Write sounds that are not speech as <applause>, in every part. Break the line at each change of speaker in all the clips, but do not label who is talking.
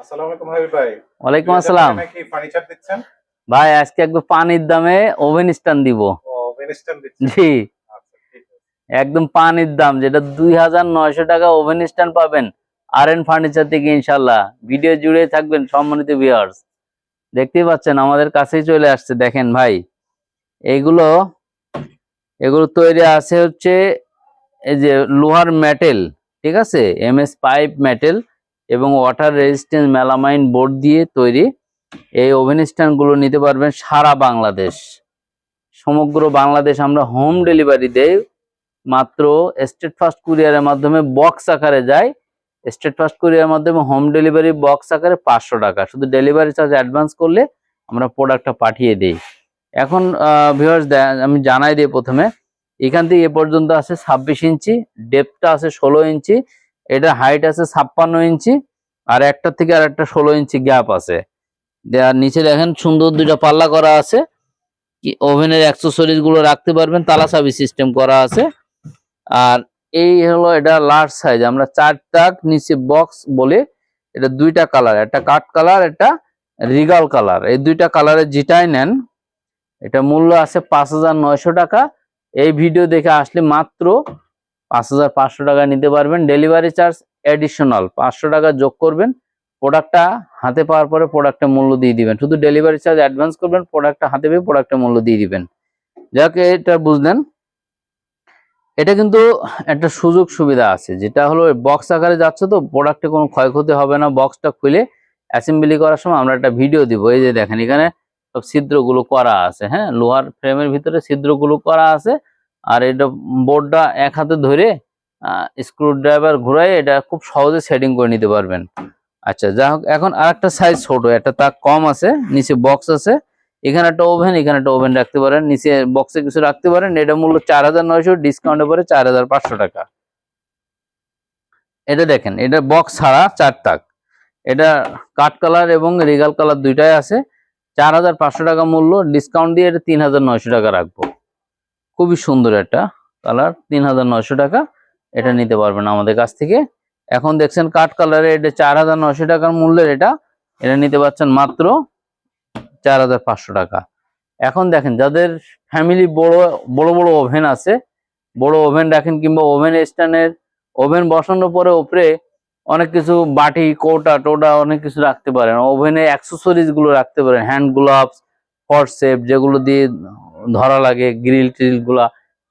আসসালামু আলাইকুম হাবিব ভাই।
ওয়ালাইকুম আসসালাম।
নাকি ফার্নিচার দিচ্ছেন?
ভাই আজকে একদম পানির দামে ওভেন স্ট্যান্ড দিব।
দিচ্ছেন?
জি।
আচ্ছা
একদম পানির দাম যেটা দুই হাজার নয়শো টাকা ওভেন স্ট্যান্ড পাবেন। আর এন ফার্নিচার থেকে ইনশাল্লাহ ভিডিও জুড়ে থাকবেন সম্মানিত ভিউয়ার্স দেখতেই পাচ্ছেন আমাদের কাছেই চলে আসছে। দেখেন ভাই এইগুলো এগুলো তৈরি আছে হচ্ছে এই যে লোহার মেটেল ঠিক আছে? এম এস পাইপ মেটেল এবং ওয়াটার রেজিস্ট্যান্স মেলামাইন বোর্ড দিয়ে তৈরি এই ওভেন স্ট্যান্ডগুলো নিতে পারবেন সারা বাংলাদেশ। সমগ্র বাংলাদেশ আমরা হোম ডেলিভারি দেই, মাত্র স্টেট ফাস্ট কুরিয়ারের মাধ্যমে বক্স আকারে যায়। স্টেট ফাস্ট কুরিয়ারের মাধ্যমে হোম ডেলিভারি বক্স আকারে পাঁচশো টাকা। শুধু ডেলিভারি চার্জ অ্যাডভান্স করলে আমরা প্রোডাক্টটা পাঠিয়ে দিই। এখন ভিউয়ার্স আমি জানাই দিই প্রথমে, এখান থেকে এ পর্যন্ত আছে ছাব্বিশ ইঞ্চি ডেপটা আছে ষোলো ইঞ্চি এটা হাইট আছে ছাপ্পান্ন ইঞ্চি আর একটা থেকে আর একটা ষোলো ইঞ্চি গ্যাপ আছে। দেওয়ার নিচে দেখেন সুন্দর দুইটা পাল্লা করা আছে। ওভেনের অ্যাক্সেসরিজগুলো রাখতে পারবেন, তালা চাবি সিস্টেম করা আছে। আর এই হলো এটা লার্জ সাইজ আমরা চার টাক নিচে বক্স বলে এটা দুইটা কালার একটা কাঠ কালার একটা রিগাল কালার এই দুইটা কালারের যেটাই নেন, এটা মূল্য আছে পাঁচ হাজার নয়শো টাকা। এই ভিডিও দেখে আসলে মাত্র পাঁচ হাজার পাঁচশো টাকা নিতে পারবেন। ডেলিভারি চার্জ অ্যাডিশনাল পাঁচশো টাকা যোগ করবেন। প্রোডাক্টটা হাতে পাওয়ার পরে প্রোডাক্টের মূল্য দিয়ে দিবেন। শুধু ডেলিভারি চার্জ অ্যাডভান্স করবেন প্রোডাক্টটা হাতে পেয়ে প্রোডাক্টের মূল্য দিয়ে দিবেন। যাকে, এটা বুঝলেন। এটা কিন্তু একটা সুযোগ সুবিধা আছে, যেটা হলো বক্স আকারে যাচ্ছে তো প্রোডাক্টে কোনো ক্ষয়ক্ষতি হবে না। বক্সটা খুলে অ্যাসেম্বলি করার সময় আমরা একটা ভিডিও দিব। এই যে দেখেন, এখানে সব ছিদ্রগুলো করা আছে হ্যাঁ? লোহার ফ্রেমের ভিতরে ছিদ্রগুলো করা আছে। আর এটা বোর্ডটা এক হাতে ধরে স্ক্রু ড্রাইভার ঘুরাই এটা খুব সহজে সেটিং করে নিতে পারবেন। আচ্ছা যা হোক, এখন আর একটা সাইজ ছোট, একটা তাক কম আছে, নিচে বক্স আছে। এখানে একটা ওভেন এখানে একটা ওভেন রাখতে পারেন। নিচে বক্সে কিছু রাখতে পারেন। এটা মূল্য চার হাজার নয়শো ডিসকাউন্টে পরে চার হাজার পাঁচশো টাকা। এটা দেখেন, এটা বক্স ছাড়া চার তাক। এটা কাঠ কালার এবং রিগাল কালার দুইটাই আছে। চার হাজার পাঁচশো টাকা মূল্য ডিসকাউন্ট দিয়ে এটা তিন হাজার নয়শো টাকা রাখব। খুবই সুন্দর একটা কালার তিন হাজার নয়শো টাকা। এটা নিতে পারবেন আমাদের কাছ থেকে। এখন দেখছেন কাঠ কালারে এটা চার হাজার নয়শো টাকার মূল্যের এটা। এটা নিতে পারছেন মাত্র চার হাজার পাঁচশো টাকা। এখন দেখেন, যাদের ফ্যামিলি বড় বড় বড় ওভেন আছে, বড় ওভেন রাখেন কিংবা ওভেন স্ট্যান্ডের ওভেন বসানোর পরে ওপরে অনেক কিছু বাটি, কোটা, টোটা অনেক কিছু রাখতে পারেন। ওভেনে অ্যাক্সেসরিজগুলো রাখতে পারেন হ্যান্ড গ্লাভস ফরসেপ যেগুলো দিয়ে ধরা লাগে গ্রিল ট্রিলগুলা,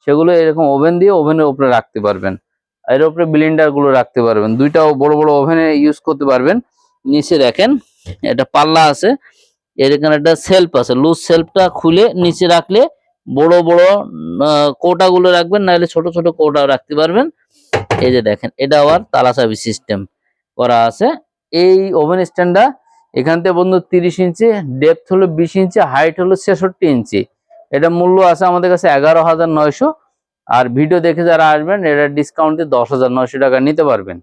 সেগুলো এরকম ওভেন দিয়ে ওভেনের উপরে রাখতে পারবেন। এর উপরে ব্লিন্ডারগুলো রাখতে পারবেন। দুইটাও বড় বড় ওভেনে ইউজ করতে পারবেন। নিচে দেখেন, এটা পাল্লা আছে। এখানে একটা সেলফ আছে। লুজ সেলফটা খুলে নিচে রাখলে বড় বড় কোটা গুলো রাখবেন, নাহলে ছোট ছোট কোটাও রাখতে পারবেন। এই যে দেখেন, এটা আবার তালা চাবি সিস্টেম করা আছে। এই ওভেন স্ট্যান্ডটা এখান থেকে বন্ধু তিরিশ ইঞ্চি ডেপথ হলো বিশ ইঞ্চি হাইট হলো ছেষট্টি ইঞ্চি। এটা মূল্য আছে আমাদের কাছে এগারো হাজার নয়শো। আর ভিডিও দেখে যারা আসবেন এটা ডিসকাউন্ট দিয়ে দশ হাজার নয়শো টাকা নিতে পারবেন।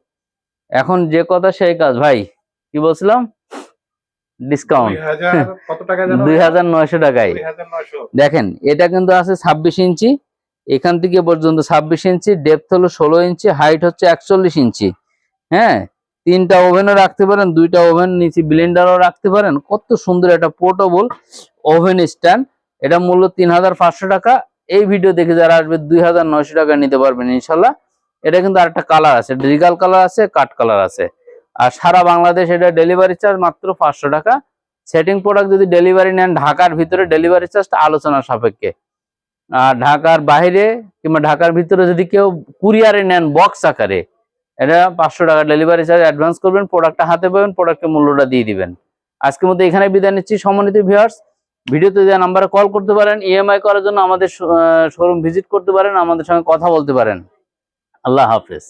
এখন যে কথা সেই কাজ। ভাই কি বলছিলাম? ডিসকাউন্ট <laughs>
দুই হাজার
নয়শো টাকায়। দেখেন এটা কিন্তু আছে ছাব্বিশ ইঞ্চি। এখান থেকে পর্যন্ত ছাব্বিশ ইঞ্চি ডেপথ হলো ষোলো ইঞ্চি হাইট হচ্ছে একচল্লিশ ইঞ্চি। হ্যাঁ তিনটা ওভেনও রাখতে পারেন দুইটা ওভেন নিচে ব্লেন্ডারও রাখতে পারেন। কত সুন্দর একটা পোর্টেবল ওভেন স্ট্যান্ড এটা মূল্য তিন হাজার পাঁচশো টাকা। এই ভিডিও দেখে যারা আসবে দুই হাজার নয়শো টাকা নিতে পারবেন ইনশাল্লাহ। এটা কিন্তু আরেকটা কালার আছে রিগাল কালার আছে, কাঠ কালার আছে। আর সারা বাংলাদেশ এটা ডেলিভারি চার্জ মাত্র পাঁচশো টাকা। সেটিং প্রোডাক্ট যদি ডেলিভারি নেন, ঢাকার ভিতরে ডেলিভারি চার্জটা আলোচনা সাপেক্ষে। আর ঢাকার বাইরে কিংবা ঢাকার ভিতরে যদি কেউ কুরিয়ারে নেন বক্স আকারে, এটা পাঁচশো টাকা ডেলিভারি চার্জ অ্যাডভান্স করবেন প্রোডাক্টটা হাতে পাবেন প্রোডাক্টের মূল্যটা দিয়ে দিবেন। আজকের মধ্যে এখানে বিদায় নিচ্ছি। সম্মানিত ভিউয়ার্স ভিডিওতে দেওয়া নাম্বারে কল করতে পারেন ইএমআই করার জন্য আমাদের শোরুম ভিজিট করতে পারেন, আমাদের সঙ্গে কথা বলতে পারেন। আল্লাহ হাফেজ।